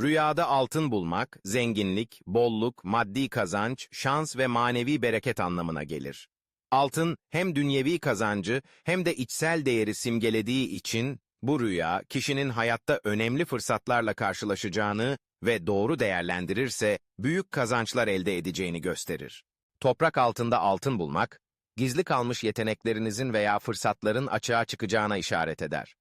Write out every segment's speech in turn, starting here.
Rüyada altın bulmak, zenginlik, bolluk, maddi kazanç, şans ve manevi bereket anlamına gelir. Altın hem dünyevi kazancı hem de içsel değeri simgelediği için bu rüya kişinin hayatta önemli fırsatlarla karşılaşacağını ve doğru değerlendirirse büyük kazançlar elde edeceğini gösterir. Toprak altında altın bulmak, gizli kalmış yeteneklerinizin veya fırsatların açığa çıkacağına işaret eder.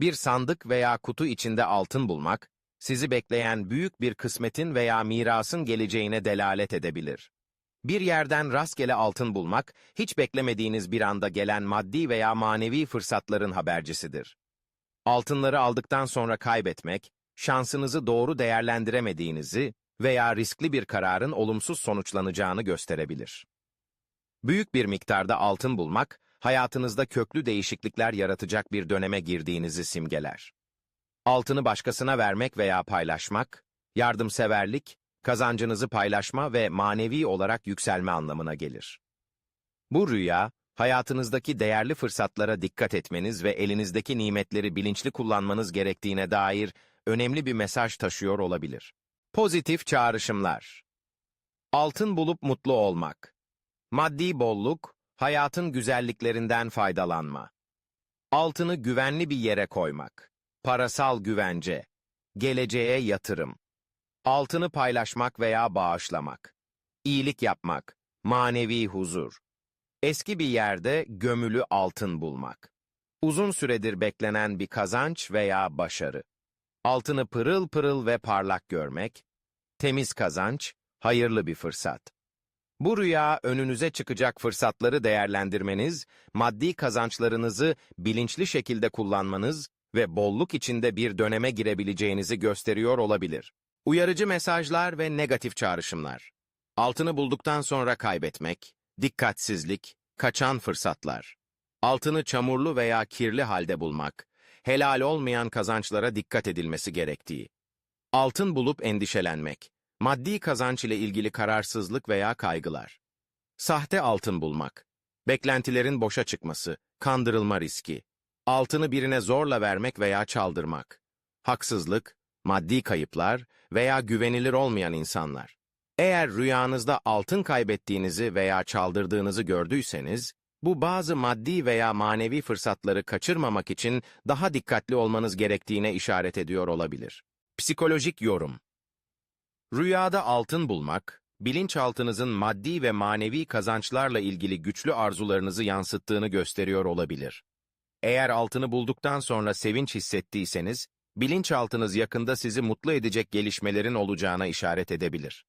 Bir sandık veya kutu içinde altın bulmak, sizi bekleyen büyük bir kısmetin veya mirasın geleceğine delalet edebilir. Bir yerden rastgele altın bulmak, hiç beklemediğiniz bir anda gelen maddi veya manevi fırsatların habercisidir. Altınları aldıktan sonra kaybetmek, şansınızı doğru değerlendiremediğinizi veya riskli bir kararın olumsuz sonuçlanacağını gösterebilir. Büyük bir miktarda altın bulmak, hayatınızda köklü değişiklikler yaratacak bir döneme girdiğinizi simgeler. Altını başkasına vermek veya paylaşmak, yardımseverlik, kazancınızı paylaşma ve manevi olarak yükselme anlamına gelir. Bu rüya, hayatınızdaki değerli fırsatlara dikkat etmeniz ve elinizdeki nimetleri bilinçli kullanmanız gerektiğine dair önemli bir mesaj taşıyor olabilir. Pozitif çağrışımlar Altın bulup mutlu olmak Maddi bolluk, hayatın güzelliklerinden faydalanma. Altını güvenli bir yere koymak. Parasal güvence. Geleceğe yatırım. Altını paylaşmak veya bağışlamak. İyilik yapmak. Manevi huzur. Eski bir yerde gömülü altın bulmak. Uzun süredir beklenen bir kazanç veya başarı. Altını pırıl pırıl ve parlak görmek. Temiz kazanç, hayırlı bir fırsat. Bu rüya önünüze çıkacak fırsatları değerlendirmeniz, maddi kazançlarınızı bilinçli şekilde kullanmanız ve bolluk içinde bir döneme girebileceğinizi gösteriyor olabilir. Uyarıcı mesajlar ve negatif çağrışımlar. Altını bulduktan sonra kaybetmek, dikkatsizlik, kaçan fırsatlar. Altını çamurlu veya kirli halde bulmak, helal olmayan kazançlara dikkat edilmesi gerektiği. Altın bulup endişelenmek, maddi kazanç ile ilgili kararsızlık veya kaygılar. Sahte altın bulmak, beklentilerin boşa çıkması, kandırılma riski, altını birine zorla vermek veya çaldırmak, haksızlık, maddi kayıplar veya güvenilir olmayan insanlar. Eğer rüyanızda altın kaybettiğinizi veya çaldırdığınızı gördüyseniz, bu bazı maddi veya manevi fırsatları kaçırmamak için daha dikkatli olmanız gerektiğine işaret ediyor olabilir. Psikolojik yorum Rüyada altın bulmak, bilinçaltınızın maddi ve manevi kazançlarla ilgili güçlü arzularınızı yansıttığını gösteriyor olabilir. Eğer altını bulduktan sonra sevinç hissettiyseniz, bilinçaltınız yakında sizi mutlu edecek gelişmelerin olacağına işaret edebilir.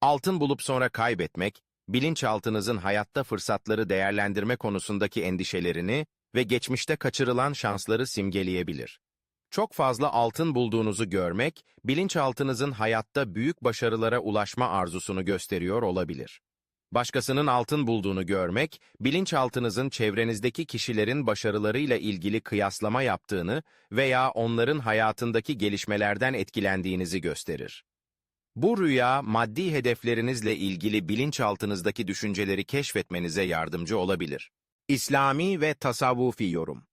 Altın bulup sonra kaybetmek, bilinçaltınızın hayatta fırsatları değerlendirme konusundaki endişelerini ve geçmişte kaçırılan şansları simgeleyebilir. Çok fazla altın bulduğunuzu görmek, bilinçaltınızın hayatta büyük başarılara ulaşma arzusunu gösteriyor olabilir. Başkasının altın bulduğunu görmek, bilinçaltınızın çevrenizdeki kişilerin başarılarıyla ilgili kıyaslama yaptığını veya onların hayatındaki gelişmelerden etkilendiğinizi gösterir. Bu rüya, maddi hedeflerinizle ilgili bilinçaltınızdaki düşünceleri keşfetmenize yardımcı olabilir. İslami ve tasavvufi yorum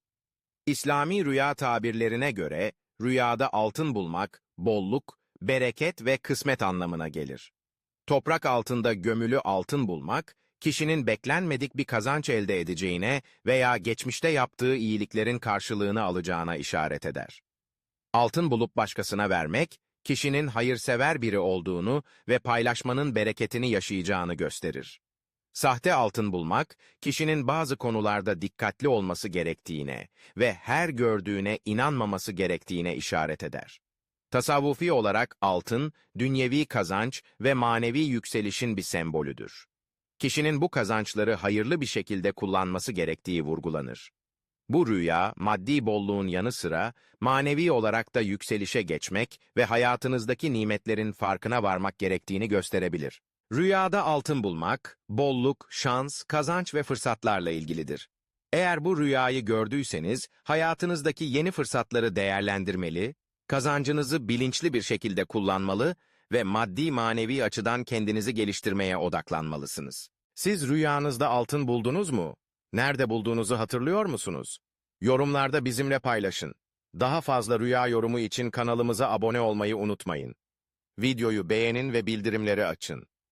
İslami rüya tabirlerine göre, rüyada altın bulmak, bolluk, bereket ve kısmet anlamına gelir. Toprak altında gömülü altın bulmak, kişinin beklenmedik bir kazanç elde edeceğine veya geçmişte yaptığı iyiliklerin karşılığını alacağına işaret eder. Altın bulup başkasına vermek, kişinin hayırsever biri olduğunu ve paylaşmanın bereketini yaşayacağını gösterir. Sahte altın bulmak, kişinin bazı konularda dikkatli olması gerektiğine ve her gördüğüne inanmaması gerektiğine işaret eder. Tasavvufi olarak altın, dünyevi kazanç ve manevi yükselişin bir sembolüdür. Kişinin bu kazançları hayırlı bir şekilde kullanması gerektiği vurgulanır. Bu rüya, maddi bolluğun yanı sıra, manevi olarak da yükselişe geçmek ve hayatınızdaki nimetlerin farkına varmak gerektiğini gösterebilir. Rüyada altın bulmak, bolluk, şans, kazanç ve fırsatlarla ilgilidir. Eğer bu rüyayı gördüyseniz, hayatınızdaki yeni fırsatları değerlendirmeli, kazancınızı bilinçli bir şekilde kullanmalı ve maddi manevi açıdan kendinizi geliştirmeye odaklanmalısınız. Siz rüyanızda altın buldunuz mu? Nerede bulduğunuzu hatırlıyor musunuz? Yorumlarda bizimle paylaşın. Daha fazla rüya yorumu için kanalımıza abone olmayı unutmayın. Videoyu beğenin ve bildirimleri açın.